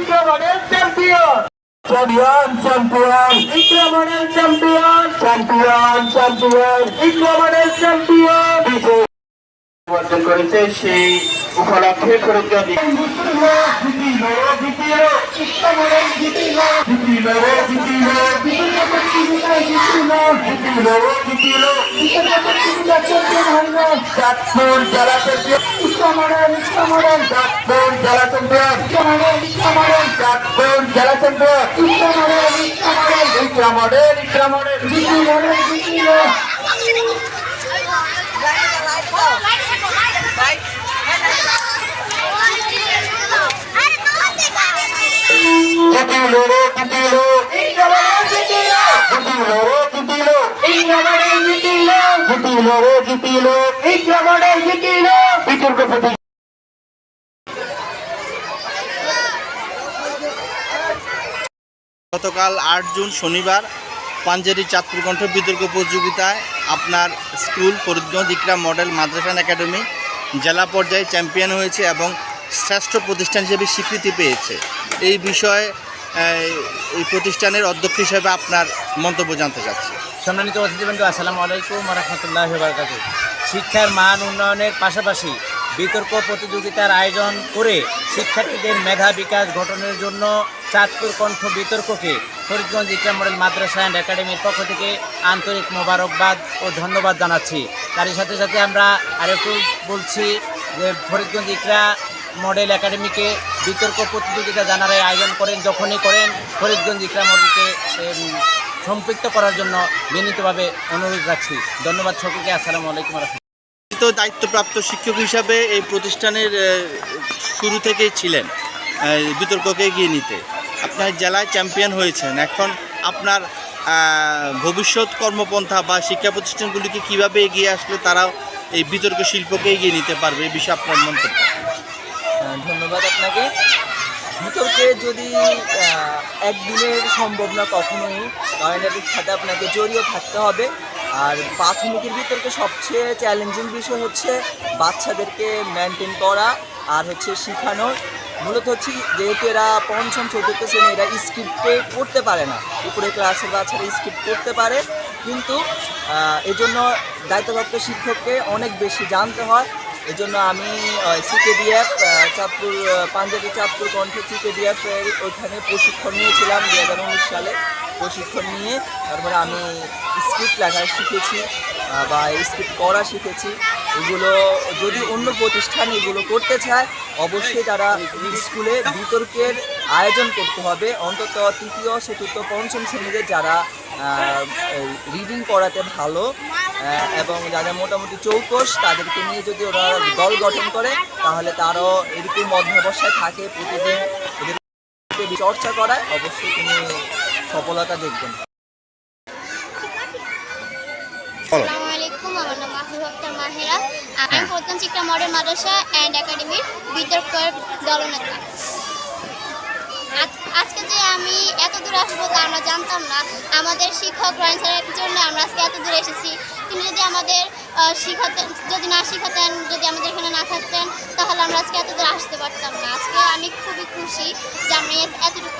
Iqra model champion champion champion Iqra model champion champion champion Iqra model champion বিজয় অর্জন করেছে সেই উপলক্ষে জিতিল জিতিল ইকরা model জিতিল জিতিল জিতিল জিতিল জিতিল চাঁদপুর জেলা champion Iqra model Iqra model Chandpur জেলা champion Iqra model Iqra model Chandpur জেলা champion Iqra model জিতিল রে জিতিল model জিতিল গতকাল আট জুন শনিবার পাঞ্জেরি চাঁদপুর কণ্ঠ বিতর্ক প্রতিযোগিতায় আপনার স্কুল, ফরিদগঞ্জ, ইকরা মডেল, মাদ্রাসান একাডেমি জেলা পর্যায়ে চ্যাম্পিয়ন হয়েছে এবং শ্রেষ্ঠ প্রতিষ্ঠান হিসেবে স্বীকৃতি পেয়েছে। এই বিষয়ে, এই প্রতিষ্ঠানের অধ্যক্ষ হিসেবে আপনার মন্তব্য জানতে চাচ্ছি। সম্মানিত অতিথিবৃন্দ, আসসালামু আলাইকুম রহমতুল্লাহ বারকাত শিক্ষার মান উন্নয়নের পাশাপাশি বিতর্ক প্রতিযোগিতার আয়োজন করে শিক্ষার্থীদের মেধা বিকাশ গঠনের জন্য চাঁদপুর কণ্ঠ বিতর্ককে Faridganj Ikram model Madrasa and একাডেমির পক্ষ থেকে আন্তরিক মোবারকবাদ ও ধন্যবাদ জানাচ্ছি। তারই সাথে সাথে আমরা আরেকটু বলছি যে ফরিদগঞ্জ ইকরা মডেল একাডেমিকে বিতর্ক প্রতিযোগিতা জানার আয়োজন করেন, যখনই করেন, ফরিদগঞ্জ ইকরা মডেলকে সম্পৃক্ত করার জন্য বিনীতভাবে অনুরোধ রাখছি। ধন্যবাদ সকলকে আসসালামু আলাইকুম তো দায়িত্বপ্রাপ্ত শিক্ষক হিসাবে এই প্রতিষ্ঠানের শুরু থেকেই ছিলেন বিতর্ককে এগিয়ে নিতে। আপনার জেলায় চ্যাম্পিয়ন হয়েছেন। এখন আপনার ভবিষ্যৎ কর্মপন্থা বা শিক্ষা প্রতিষ্ঠানগুলিকে কীভাবে এগিয়ে আসলে তারাও এই বিতর্ক শিল্পকে এগিয়ে নিতে পারবে এই বিষয়ে আপনার মন্তব্য। ধন্যবাদ আপনাকে। বিতর্কে যদি একদিনের সম্ভব না কখনোই কারণ সাথে আপনাকে জড়িয়ে থাকতে হবে। আর প্রাথমিকের বিতর্কে সবচেয়ে চ্যালেঞ্জিং বিষয় হচ্ছে বাচ্চাদেরকে মেনটেন করা আর হচ্ছে শেখানো। মূলত হচ্ছে যেহেতু এরা পঞ্চম, চতুর্থ শ্রেণি, এরা স্ক্রিপ্টে করতে পারে না। উপরে ক্লাসের বাচ্চারা স্ক্রিপ্ট করতে পারে। কিন্তু এজন্য দায়িত্বপ্রাপ্ত শিক্ষককে অনেক বেশি জানতে হয়। এজন্য আমি সিকেডিএফ চাঁদপুর পাঞ্জাবি চাঁদপুর কণ্ঠ সিকেডিএফ এর ওইখানে প্রশিক্ষণ নিয়েছিলাম দু হাজার উনিশ সালে। প্রশিক্ষণ নিয়ে তারপরে আমি স্ক্রিপ্ট লেখা শিখেছি বা স্ক্রিপ্ট করা শিখেছি। এগুলো যদি অন্য প্রতিষ্ঠান এগুলো করতে চায়, অবশ্যই তারা স্কুলে বিতর্কের আয়োজন করতে হবে। অন্তত তৃতীয়, চতুর্থ, পঞ্চম শ্রেণীদের যারা রিডিং করাতে ভালো এবং যারা মোটামুটি চৌকস তাদেরকে নিয়ে যদি ওরা দল গঠন করে তাহলে তারও এরকম অধ্যাবসায় থাকে প্রতিদিন। চর্চা করায় অবশ্যই তিনি সফলতা দেখবেন। আমি প্রথম শিক্ষা মডেল মাদ্রাসা অ্যান্ড একাডেমির বিতর্ক দলনেতা। আজকে যে আমি এত দূর আসব তা আমরা জানতাম না। আমাদের শিক্ষক রয়ন স্যারের জন্য আমরা আজকে এত দূরে এসেছি। তিনি যদি আমাদের শিখাতেন, যদি না শিখাতেন, যদি আমাদের এখানে না থাকতেন, তাহলে আমরা আজকে এত দূর আসতে পারতাম না। আজকে আমি খুবই খুশি যে আমি এতটুকু